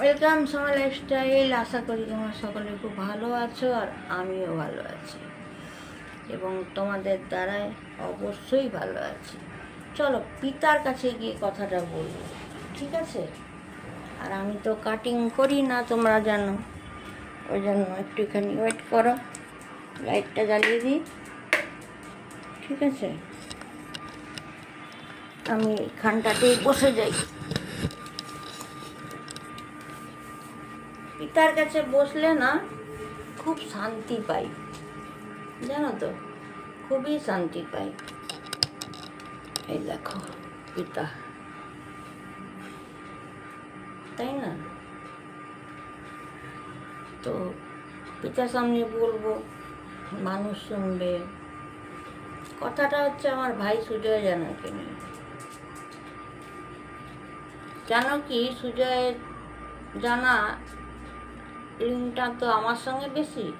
Welcome সময় lifestyle আশা করি তোমরা সকলে খুব ভালো আছো আর আমিও ভালো আছি। এবং তোমাদের দ্বারাই অবশ্যই ভালো আছি। চলো, পিতার কাছে গিয়ে কথাটা বলব ঠিক আছে? আর আমি তো কাটিং করি না, তোমরা জানো। ওই জন্য একটুখানি ওয়েট করো, লাইটটা জ্বালিয়ে দিই। ঠিক আছে? আমি খানটাতেই বসে যাই। পিতার কাছে বসলে না খুব শান্তি পাই। জানো তো, খুবই শান্তি পাই। এই দেখো, পিতা। তাই না? তো পিতার সামনে বলব, মানুষ শুনবে। কথাটা হচ্ছে আমার ভাই সুজয় জানাকে নিয়ে। জানো কি? সুজয় জানা লিঙ্কটা তো আমার সঙ্গে বেশি।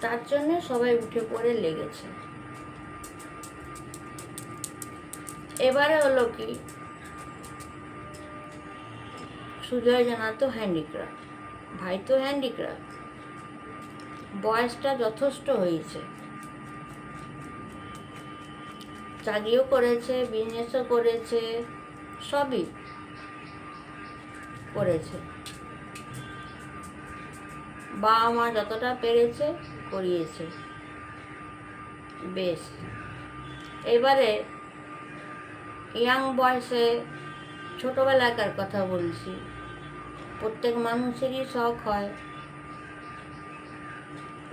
তার জন্য সবাই উঠে পড়ে লেগেছে। এবারে হলো কি? সুজয় জানা তো হ্যান্ডিক্রাফট। ভাই তো হ্যান্ডিক্রাফট। বয়সটা যথেষ্ট হয়েছে। চাকরিও করেছে বিজনেসও করেছে, সবই করেছে। বাবা মা যতটা পেরেছে করিয়েছে। বেশ। এবারে ইয়াং বয়সে ছোটোবেলাকার কথা বলছি। প্রত্যেক মানুষেরই শখ হয়।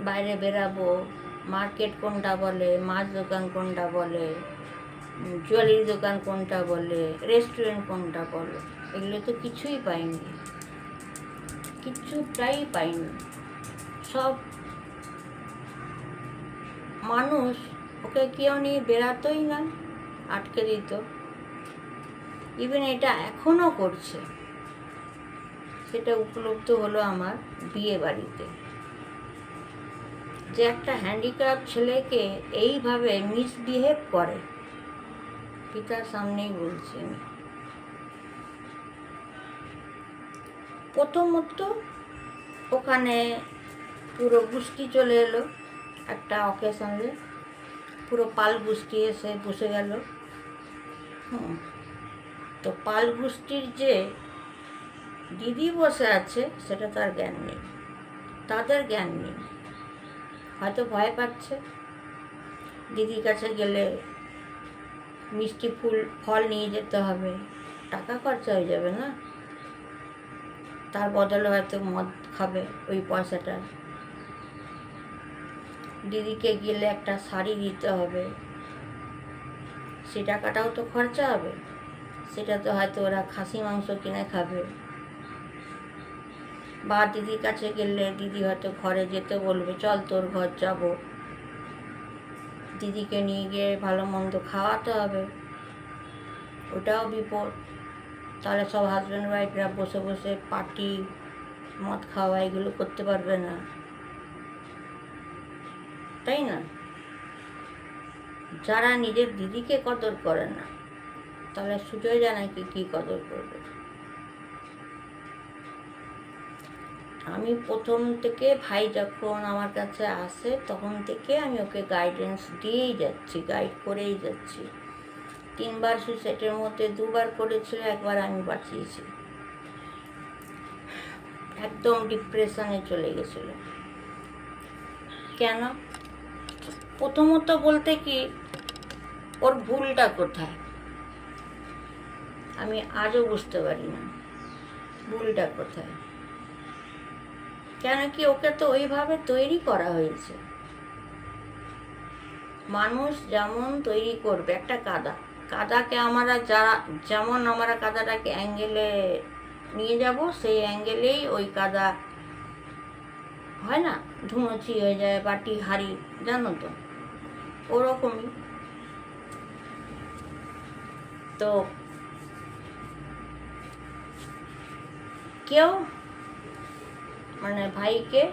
বাইরে বেরাবো মার্কেট কোনটা বলে, মাছ দোকান কোনটা বলে, জুয়েলারি দোকান কোনটা বলে, রেস্টুরেন্ট কোনটা বলে, এগুলো তো কিছুই পাইনি। কিছুটাই পাইনি। সব মানুষ ওকে কেউ নিয়ে বেরাতোই না, আটকে দিত। ইভেন এটা এখনও করছে। সেটা উপলব্ধ হলো আমার বিয়ে বাড়িতে। যে একটা হ্যান্ডিক্রাফট ছেলেকে এইভাবে মিসবিহেভ করে, পিতার সামনেই বলছি আমি। প্রথমত ওখানে পুরো গোষ্ঠী চলে এলো, একটা অকেশনে পুরো পাল গোষ্ঠী এসে বসে গেল। হুম। তো পাল গোষ্ঠীর যে দিদি বসে আছে, সেটা তার জ্ঞান নেই। তাদের জ্ঞান নেই। হয়তো ভয় পাচ্ছে। দিদির কাছে গেলে মিষ্টি ফুল, ফল নিয়ে যেতে হবে। টাকা খরচা হয়ে যাবে না? তার বদলে হয়তো মদ খাবে ওই পয়সাটা। দিদিকে গেলে একটা শাড়ি দিতে হবে। সে টাকাটাও তো খরচা হবে। সেটা তো হয়তো ওরা খাসি মাংস কিনে খাবে। বা দিদির কাছে গেলে দিদি হয়তো ঘরে যেতে বলবে, চল তোর ঘর যাব। দিদিকে নিয়ে গিয়ে ভালো মন্দ খাওয়াতে হবে। ওটাও বিপদ। তাহলে সব হাজব্যান্ড ওয়াইফরা বসে বসে পার্টি মদ খাওয়া, এগুলো করতে পারবে না। তাই না? যারা নিজের দিদিকে কদর করে না তাহলে সুজয় জানাকে কি কদর করবে? আমি প্রথম থেকে ভাই যখন আমার কাছে আসে, তখন থেকে আমি ওকে গাইডেন্স দিয়েই যাচ্ছি গাইড করেই যাচ্ছি। তিনবার সুইসাইডের মধ্যে দুবার করেছিল, একবার আমি বাঁচিয়েছি। একদম ডিপ্রেশনে চলে গেছিল। কেন? প্রথমত বলতে কি, ওর ভুলটা কোথায়? আমি আজও বুঝতে পারি না, ভুলটা কোথায়? কেন কি ওকে তো ওইভাবে তৈরি করা হয়েছে। মানুষ যেমন তৈরি করবে, একটা কাদা, কাদাকে আমরা যারা, যেমন আমরা কাদাটাকে অ্যাঙ্গেলে নিয়ে যাব, সেই অ্যাঙ্গেলেই ওই কাদা হয় না? ধুনুচি হয়ে যায়, বাটি, হাড়ি, জানো তো? ওরকমই। তো কেউ মানে ভাইকে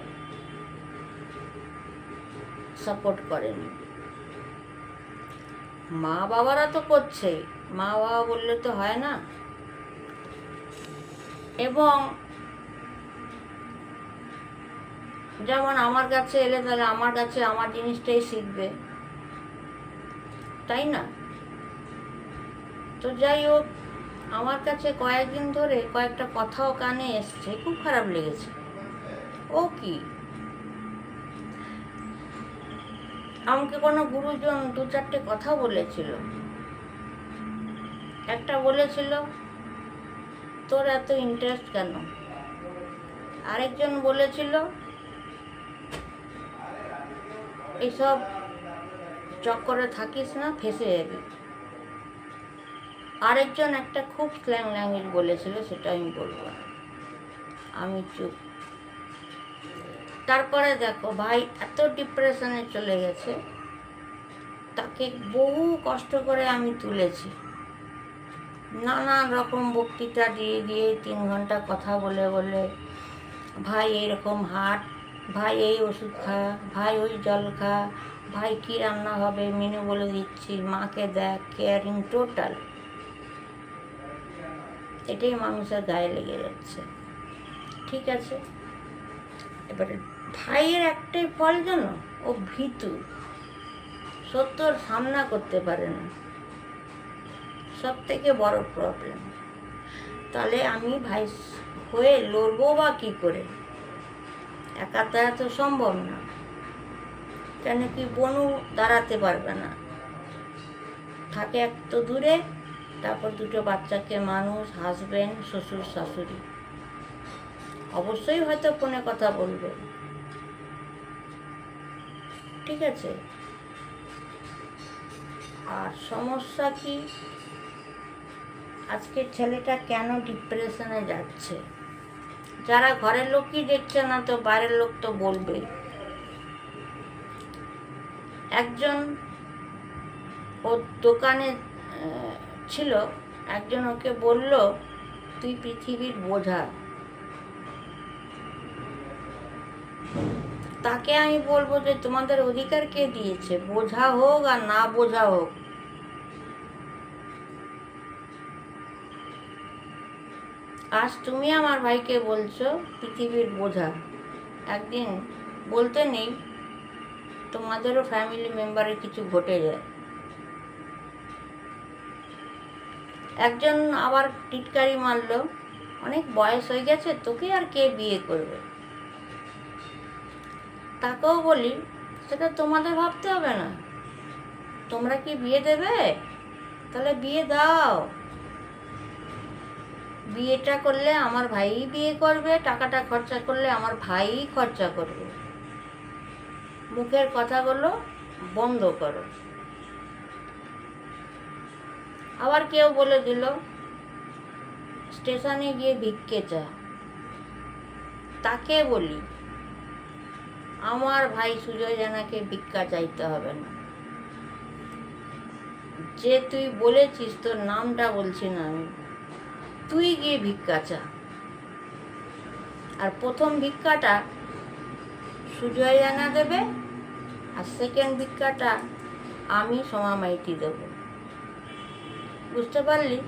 সাপোর্ট করেনি। মা বাবারা তো করছেই। মা বাবা বললে তো হয় না। এবং যেমন আমার কাছে এলে তাহলে আমার কাছে আমার জিনিসটাই শিখবে। তাই না? তো যাই হোক, আমার কাছে কয়েকদিন ধরে কয়েকটা কথাও কানে এসছে, খুব খারাপ লেগেছে। ও কি? আমাকে কোনো গুরুজন দু চারটে কথা বলেছিল। একটা বলেছিল, তোর এত ইন্টারেস্ট কেন? আরেকজন বলেছিল এইসব চক্করে থাকিস না, ফেসে যাবি। আরেকজন একটা খুব স্ল্যাং ল্যাঙ্গুয়েজ বলেছিল, সেটা আমি বলব না। আমি চুপ। তারপরে দেখো, ভাই এত ডিপ্রেশনে চলে গেছে, তাকে বহু কষ্ট করে আমি তুলেছি। নানান রকম বক্তৃতা দিয়ে দিয়ে তিন ঘণ্টা কথা বলে বলে, ভাই এরকম হাট ভাই এই ওষুধ খা, ভাই ওই জল খা, ভাই কী রান্না হবে মেনু বলে দিচ্ছি, মাকে দেখ কেয়ারিং টোটাল এটাই মানুষের গায়ে লেগে যাচ্ছে। ঠিক আছে? এবারে ভাইয়ের একটাই ফল যেন ও ভীতু সত্যর সামনা করতে পারে না। সব থেকে বড় প্রবলেম তাহলে আমি ভাই হয়ে লড়বো বা কী করে? একা দ্বারা তো সম্ভব না। কেন কি বনু দাঁড়াতে পারবে না। থাকে এক তো দূরে, তারপর দুটো বাচ্চাকে মানুষ হাসবেন শ্বশুর, শাশুড়ি। অবশ্যই হয়তো ফোনে কথা বলবে। ঠিক আছে? আর সমস্যা কি? আজকের ছেলেটা কেন ডিপ্রেশনে যাচ্ছে? যারা ঘরের লোকই দেখছে না, তো বাইরের লোক তো বলবেই একজন ওর দোকানে ছিল, একজন ওকে বলল, তুই পৃথিবীর বোঝা। তাকে আমি বলব যে, তোমাদের অধিকার কে দিয়েছে? বোঝা হোক আর না বোঝা হোক। আজ তুমি আমার ভাইকে বলছো পৃথিবীর বোঝা। একদিন বলতে নেই, তোমাদেরও ফ্যামিলি মেম্বারে কিছু ঘটে যায়। একজন আবার টিটকারি মারলো, অনেক বয়স হয়ে গেছে, তোকে আর কে বিয়ে করবে? তাকেও বলি, সেটা তোমাদের ভাবতে হবে না। তোমরা কি বিয়ে দেবে? তাহলে বিয়ে দাও। বিয়েটা করলে আমার ভাইই বিয়ে করবে, টাকাটা খরচা করলে আমার ভাইই খরচা করবে। মুখের কথাগুলো বন্ধ করো। আবার কেউ বলে দিল, স্টেশনে গিয়ে ভিক্ষে চা। তাকে বলি, আমার ভাই সুজয় জানাকে ভিক্ষা চাইতে হবে না। যে তুই বলেছিস তোর নামটা বলছি না আমি। তুই গিয়ে ভিক্ষা চা। আর প্রথম ভিক্ষাটা সুজয় জানা দেবে, আর সেকেন্ড ভিক্ষাটা আমি সোমা মাইতি দেব। বুঝতে পারলি?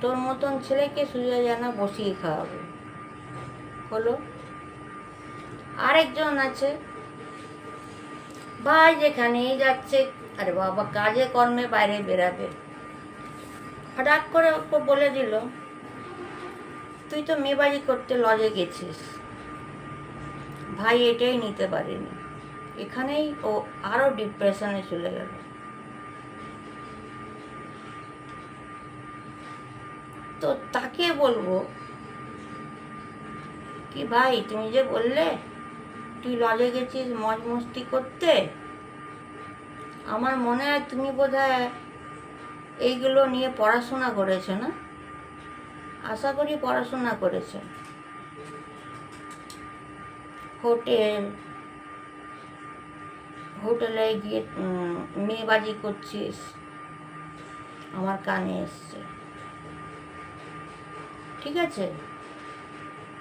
তোর মতন ছেলেকে সুজয় জানা বসিয়ে খাওয়াবে। হলো আরেকজন আছে। ভাই যেখানেই যাচ্ছে, আরে বাবা, কাজে কর্মে বাইরে বেরাবে। হঠাৎ করে বলে দিল তুই তো মেয়েবাজি করতে লজে গেছিস। ভাই এটাই নিতে পারেনি। এখানেই ও আরও ডিপ্রেশনে চলে গেল। তো তাকে বলব কি ভাই, তুমি যে বললে তুই লজে গেছিস মজ মস্তি করতে, আমার মনে হয় তুমি বোধহয় এইগুলো নিয়ে পড়াশোনা করেছ না? আশা করি পড়াশোনা করেছে। হোটেল, হোটেলে গিয়ে মেয়েবাজি করছিস। আমার কানে এসছে। ঠিক আছে?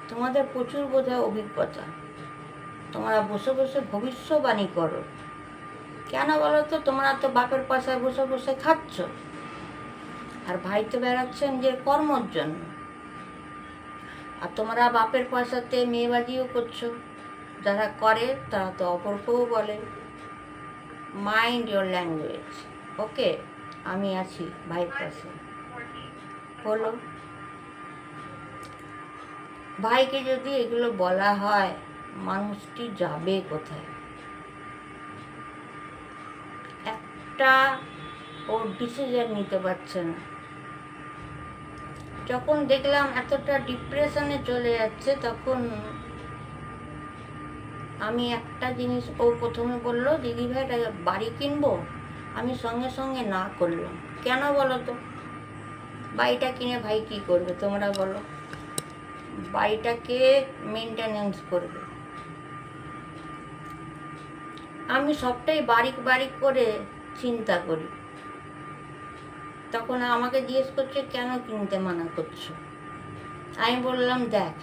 তোমাদের প্রচুর বোধহয় অভিজ্ঞতা। তোমরা বসে বসে ভবিষ্যবাণী করো। কেন বলো তো, তোমরা তো বাপের পয়সায় বসে বসে খাচ্ছ। আর ভাই তো বেড়াচ্ছেন যে কর্মর জন্য। আর তোমরা বাপের পয়সাতে মেয়েবাজিও করছ। যারা করে, তারা তো অপরকেও বলে। মাইন্ড ইয়োর ল্যাঙ্গুয়েজ ওকে আমি আছি ভাইয়ের পাশে। বলো। ভাইকে যদি এগুলো বলা হয়, মানুষটি যাবে কোথায়? একটা ও ডিসিশন নিতে পারছে না। যখন দেখলাম এতটা ডিপ্রেশনে চলে যাচ্ছে, তখন আমি একটা জিনিস, ও প্রথমে বলল, দিদি ভাই বাড়ি কিনবো? আমি সঙ্গে সঙ্গে না করলাম। কেন বলো তো? বাড়িটা কিনে ভাই কি করবে? তোমরা বলো। বাড়িটাকে মেনটেনেন্স করবে। আমি সবটাই বারিক বারিক করে চিন্তা করি। তখন আমাকে জিজ্ঞেস করছে, কেন কিনতে মানা করছ? আমি বললাম, দেখ,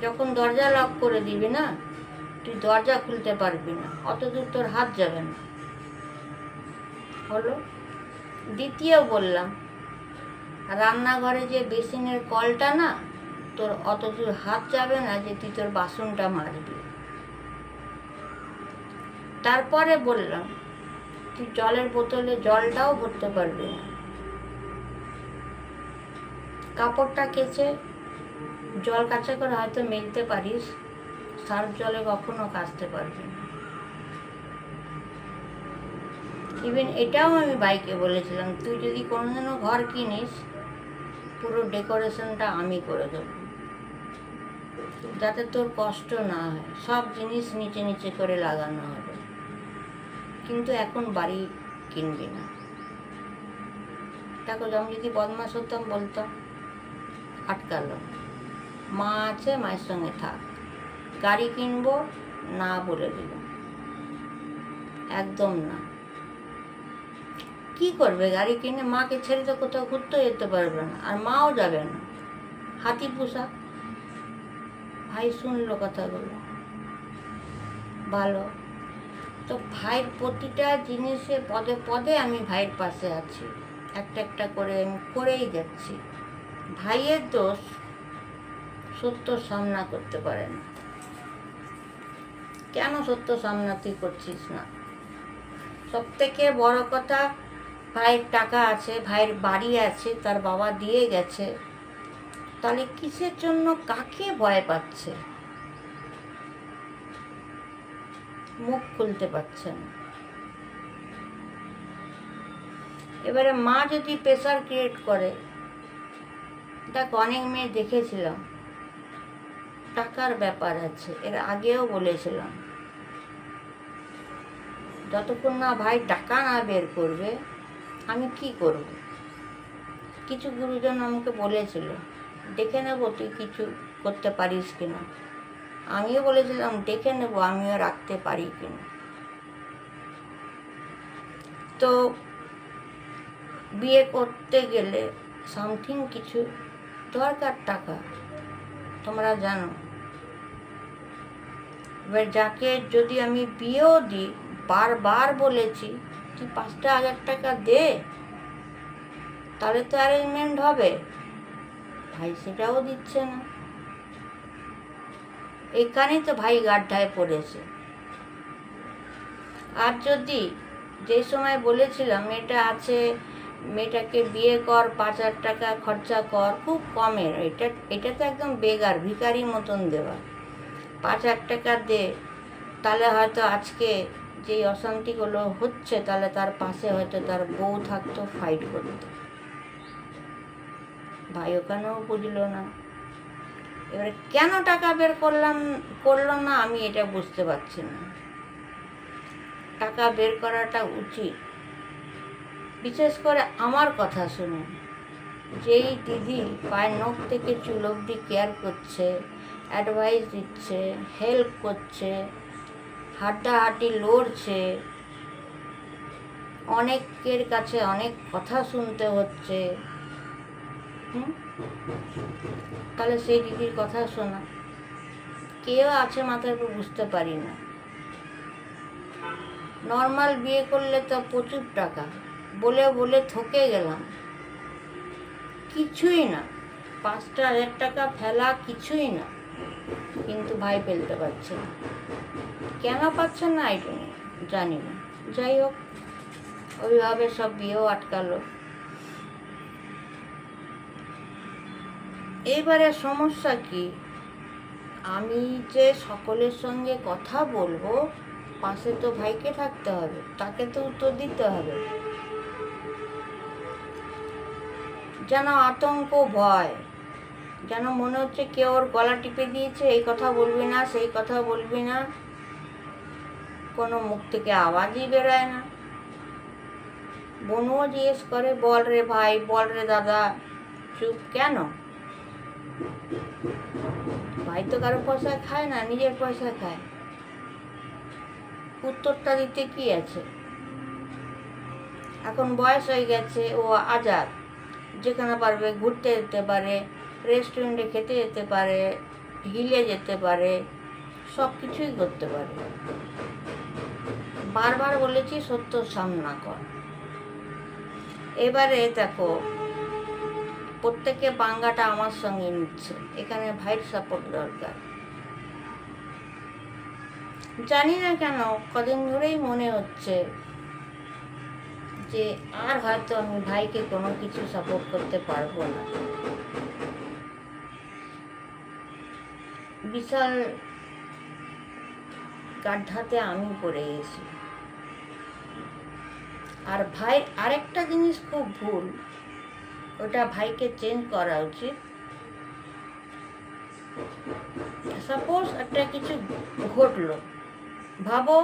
যখন দরজা লক করে দিবি না, তুই দরজা খুলতে পারবি না, অত দূর তোর হাত যাবে না। হলো। দ্বিতীয় বললাম, রান্নাঘরে যে বেসিনের কলটা না, তোর অত দূর হাত যাবে না যে তুই তোর বাসনটা মাজবি তারপরে বললাম তুই জলের বোতলে জলটাও ভরতে পারবি না। কাপড়টা কেচে জল কাঁচা করে হয়তো মেলতে পারিস, সার্ফ জলে কখনো কাচতে পারবি না। ইভেন এটাও আমি বাইকে বলেছিলাম, তুই যদি কোনোদিনও ঘর কিনিস, পুরো ডেকোরেশনটা আমি করে দেবো। যাতে তোর কষ্ট না হয়, সব জিনিস নিচে নিচে করে লাগানো হবে কিন্তু এখন বাড়ি কিনবি না। দেখো আমি যদি বদমাস হতাম বলতাম আটকালো। মা আছে, মায়ের সঙ্গে থাক। গাড়ি কিনবো, না বলে দিলাম একদম না। কি করবে গাড়ি কিনে? মাকে ছেড়ে তো কোথাও ঘুরতে যেতে পারবে না। আর মাও যাবে না। হাতি পোষা। ভাই, শুনলো কথাগুলো ভালো। তো ভাইয়ের প্রতিটা জিনিসে পদে পদে আমি ভাইয়ের পাশে আছি। একটা একটা করে আমি করেই যাচ্ছি। ভাইয়ের দোষ সত্য সামনা করতে পারে না। কেন সত্য সামনা তুই করছিস না? সব থেকে বড় কথা, ভাইয়ের টাকা আছে, ভাইয়ের বাড়ি আছে, তার বাবা দিয়ে গেছে। তাহলে কিসের জন্য কাকে ভয় পাচ্ছে? মুখ খুলতে পারছেন এবারে মা যদি প্রেশার ক্রিয়েট করে, দেখ অনেক মেয়ে দেখেছিলাম, টাকার ব্যাপার আছে, এর আগেও বলেছিলাম, যতক্ষণ না ভাই টাকা না বের করবে, আমি কি করব? কিছু গুরুজন আমাকে বলেছিল, দেখে নেব তুই কিছু করতে পারিস কিনা? আমিও বলেছিলাম দেখে নেব, আমিও রাখতে পারি কিনা? তো বিয়ে করতে গেলে সামথিং কিছু দরকার টাকা, তোমরা জানো। এবার যাকে যদি আমি বিয়েও দিই, বারবার বলেছি, তুই পাঁচটা হাজার টাকা দে, তাহলে তো অ্যারেঞ্জমেন্ট হবে। ভাই সেটাও দিচ্ছে না। এখানেই তো ভাই গাড্ডায় পড়েছে। আর যদি যে সময় বলেছিলাম মেয়েটা আছে, মেয়েটাকে বিয়ে কর, পাঁচ হাজার টাকা খরচা কর, খুব কমের। এটা এটা তো একদম বেগার ভিখারি মতন দেওয়া। পাঁচ হাজার টাকা দে, তাহলে হয়তো আজকে যেই অশান্তিগুলো হচ্ছে, তাহলে তার পাশে হয়তো তার বউ থাকতো ফাইট করতো। ভাই ওখানেও বুঝলো না। এবারে কেন টাকা বের করলাম, করল না আমি এটা বুঝতে পারছি না। টাকা বের করাটা উচিত। বিশেষ করে আমার কথা শুনে যেই দিদি পায়ের নখ থেকে চুল অবধি কেয়ার করছে অ্যাডভাইস দিচ্ছে হেল্প করছে, হাড্ডাহাড্ডি লড়ছে, অনেকের কাছে অনেক কথা শুনতে হচ্ছে। হুম? তাহলে সেই দিদির কথা শোনা। কেউ আছে মাথার উপর বুঝতে পারি না। নর্মাল বিয়ে করলে তো প্রচুর টাকা। বলে বলে থকে গেলাম। কিছুই না। পাঁচটা হাজার টাকা ফেলা কিছুই না। কিন্তু ভাই ফেলতে পারছে না। কেন পাচ্ছে না এটা জানি না। যাই হোক ওইভাবে সব বিয়েও আটকালো। এইবারে সমস্যা কি? আমি যে সকলের সঙ্গে কথা বলব, পাশে তো ভাইকে থাকতে হবে, তাকে তো উত্তর দিতে হবে। যেন আতঙ্ক ভয়, যেন মনে হচ্ছে কেউ ওর গলা টিপে দিয়েছে, এই কথা বলবি না, সেই কথা বলবি না। কোনো মুখ থেকে আওয়াজই বেরোয় না। বনুও জিজ্ঞেস করে, বল রে ভাই, বল রে দাদা, চুপ কেন? ভাই তো কারও পয়সা খায় না, নিজের পয়সা খায়। উত্তরটা দিতে কি আছে? এখন বয়স হয়ে গেছে, ও আজাদ। যেখানে পারবে ঘুরতে যেতে পারে রেস্টুরেন্টে খেতে যেতে পারে হিলে যেতে পারে সব কিছুই করতে পারে। বারবার বলেছি সত্য সামনা কর। এবারে দেখো প্রত্যেকে বাঙ্গাটা আমার সঙ্গে নিচ্ছে। এখানে ভাইয়ের সাপোর্ট দরকার। জানি না কেন, কদিন ধরেই মনে হচ্ছে যে আর হয়তো আমি ভাইকে কোনো কিছু সাপোর্ট করতে পারব না। বিশাল গাড্ডাতে আমি পড়ে গেছি। আর ভাই আরেকটা জিনিস খুব ভুল ওটা ভাইকে চেঞ্জ করা উচিত। সাপোজ একটা কিছু ঘটলো, ভাবো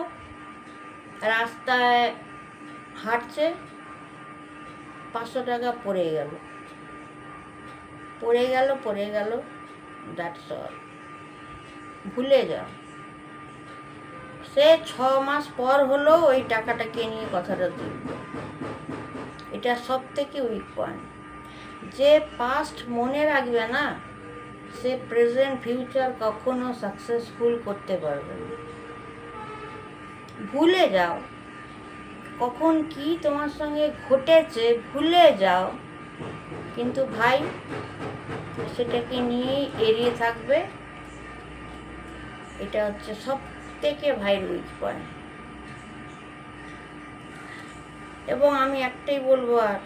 রাস্তায় হাঁটছে, পাঁচশো টাকা পড়ে গেল। পড়ে গেল পড়ে গেল দ্যাটস অল ভুলে যাও। সে ছ মাস পর হলো ওই টাকাটাকে নিয়ে কথাটা তুলবে এটা সব থেকে উইক পয়েন্ট যে পাস্ট মনে রাখবে না, সে প্রেজেন্ট ফিউচার কখনো সাকসেসফুল করতে পারবে না। ভুলে যাও, কখন কি তোমার সঙ্গে ঘটেছে ভুলে যাও, কিন্তু ভাই, সেটাকে নিয়েই এড়িয়ে থাকবে। এটা হচ্ছে সব থেকে ভাইয়ের উইক পয়েন্ট এবং আমি একটাই বলব আর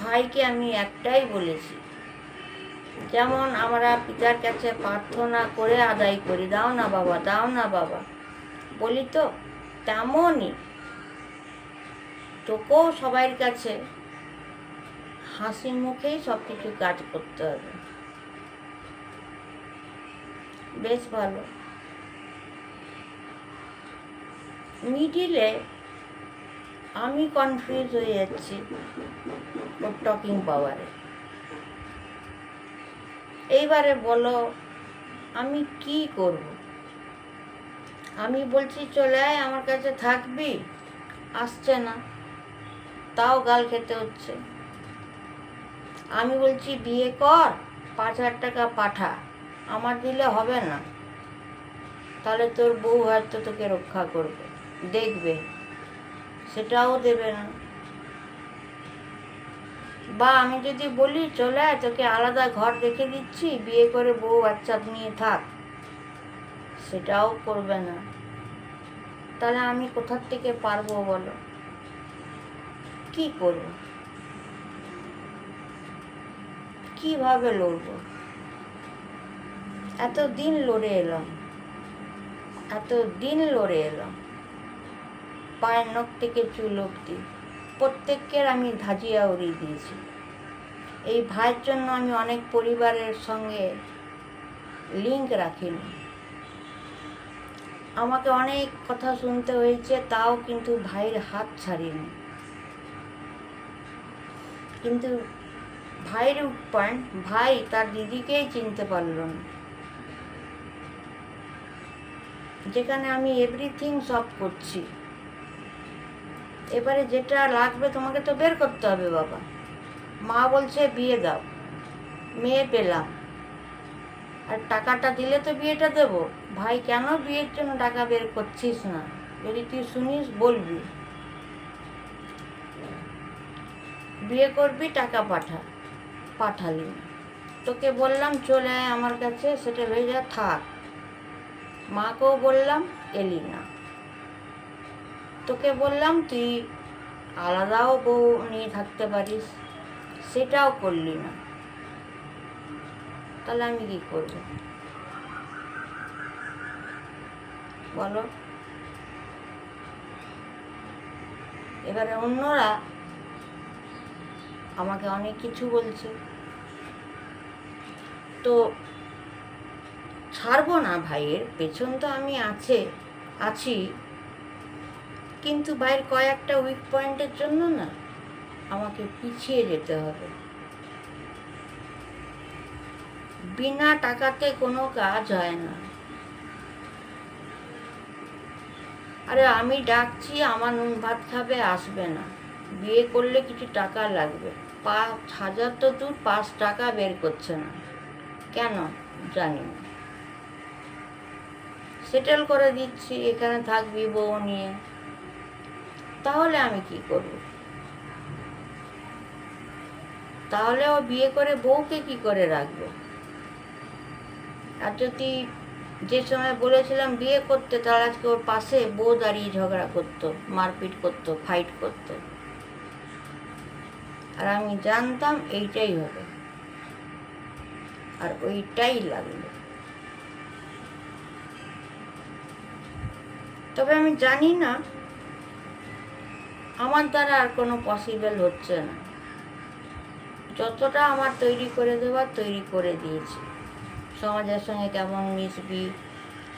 ভাইকে আমি একটাই বলেছি, যেমন আমরা পিতার কাছে প্রার্থনা করে আদায় করি, দাও না বাবা, দাও না বাবা। বলি তো, তেমনই। তোকেও সবার কাছে হাসি মুখেই সব কিছু কাজ করতে হবে। বেশ ভালো। মিডিলে আমি কনফিউজ হয়ে যাচ্ছি ওর টকিং পাওয়ারে এইবারে বলো, আমি কি করব? আমি বলছি, চলে আয়, আমার কাছে থাকবি। আসছে না। তাও গাল খেতে হচ্ছে। আমি বলছি, বিয়ে কর, পাঁচ হাজার টাকা পাঠা, আমার দিলে হবে না। তাহলে তোর বউ হয়তো তোকে রক্ষা করবে। দেখবে। সেটাও দেবে না। বা আমি যদি বলি, চলে আয়, তোকে আলাদা ঘর দেখে দিচ্ছি, বিয়ে করে বউ বাচ্চা নিয়ে থাক। সেটাও করবে না। তাহলে আমি কোথার থেকে পারব বলো? কি করব? কীভাবে লড়বো? এত দিন লড়ে এলাম। এত দিন লড়ে এলাম। পায়ের নখ থেকে চুল অব্দি। প্রত্যেকের আমি ধাজিয়া উড়িয়ে দিয়েছি। এই ভাইয়ের জন্য আমি অনেক পরিবারের সঙ্গে লিঙ্ক রাখিনি। আমাকে অনেক কথা শুনতে হয়েছে, তাও কিন্তু ভাইয়ের হাত ছাড়িনি। কিন্তু ভাইয়ের পয়েন্ট ভাই তার দিদিকেই চিনতে পারল না। যেখানে আমি এভরিথিং সব করছি। এবারে যেটা লাগবে তোমাকে তো বের করতে হবে বাবা। মা বলছে বিয়ে দাও। মেয়ে পেলাম। আর টাকাটা দিলে তো বিয়েটা দেব। ভাই, কেন বিয়ের জন্য টাকা বের করছিস না? যদি তুই শুনিস, বলবি। বিয়ে করবি, টাকা পাঠা, পাঠালি। তোকে বললাম, চলে আয় আমার কাছে, সেটা হয়ে যা, থাক। মাকেও বললাম, এলি না। তোকে বললাম তুই আলাদাও বউ নিয়ে থাকতে পারিস, সেটাও করলি না। তাহলে আমি কি করব? বলো। এবারে অন্যরা আমাকে অনেক কিছু বলছে। তো ছাড়বো না ভাইয়ের, পেছন তো আমি আছে, আছি। কিন্তু ভাইয়ের কয়েকটা উইক পয়েন্টের জন্য না আমাকে পিছিয়ে যেতে হবে। বিনা টাকাতে কোনো কাজ হয় না। আরে আমি ডাকছি, আমার নুন ভাত খাবে, আসবে না। বিয়ে করলে কিছু টাকা লাগবে। পাঁচ হাজার তো দূর, পাঁচ টাকা বের করছে না। কেন? জানি না। সেটেল করে দিচ্ছি, এখানে থাকবি বউ নিয়ে। তাহলে আমি কি করব? তাহলে ও বিয়ে করে বউকে কি করে রাখবে? আর যদি যে সময় বলেছিলাম বিয়ে করতে তার আজকে ওর পাশে বউ দাঁড়িয়ে ঝগড়া করতো, মারপিট করতো ফাইট করতো। আর আমি জানতাম এইটাই হবে। আর ওইটাই লাগল। তবে আমি জানি না আমার দ্বারা আর কোনো পসিবল হচ্ছে না। যতটা আমার তৈরি করে দেওয়ার তৈরি করে দিয়েছি। সমাজের সঙ্গে কেমন মিশবি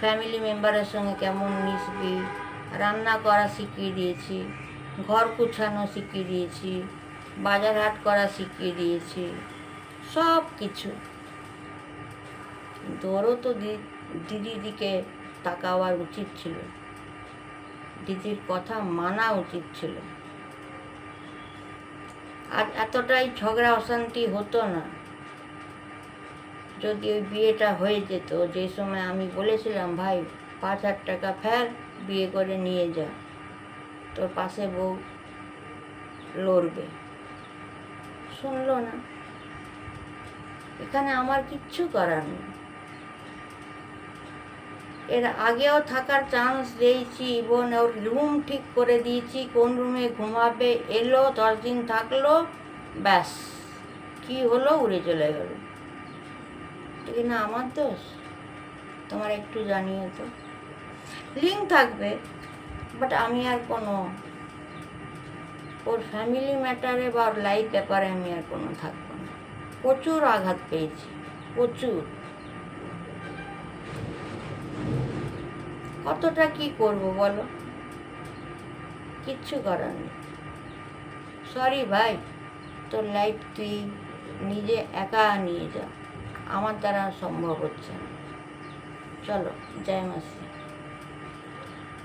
ফ্যামিলি মেম্বারের সঙ্গে কেমন মিশবি, রান্না করা শিখিয়ে দিয়েছি, ঘর গুছানো শিখিয়ে দিয়েছি, বাজার হাট করা শিখিয়ে দিয়েছি, সব কিছু। ওরও তো দি- দিদির দিকে তাকাওয়ার উচিত ছিল। দিদির কথা মানা উচিত ছিল। আজ এতটাই ঝগড়া অশান্তি হতো না। যদি ওই বিয়েটা হয়ে যেত, যে সময় আমি বলেছিলাম, ভাই, পাঁচ হাজার টাকা ফের বিয়ে করে নিয়ে যা। তোর পাশে বউ লড়বে। শুনলো না। এখানে আমার কিচ্ছু করার নেই। এর আগেও থাকার চান্স দিয়েছি এবং ওর রুম ঠিক করে দিয়েছি, কোন রুমে ঘুমাবে, এলো, দশ দিন থাকল, ব্যাস। কি হলো, উড়ে চলে গেল। এটা না, আমার দোষ? তোমার একটু জানিয়ে তো। লিঙ্ক থাকবে বাট আমি আর কোনো, ওর ফ্যামিলি ম্যাটারে বা ওর লাইফ ব্যাপারে আমি আর কোনো থাকব না। প্রচুর আঘাত পেয়েছি, প্রচুর। কতটা কি করব বলো? কিচ্ছু করার নেই। সরি ভাই, তোর লাইফ তুই নিজে একা নিয়ে যা। আমার দ্বারা সম্ভব হচ্ছে না। চলো, জয় মাসি।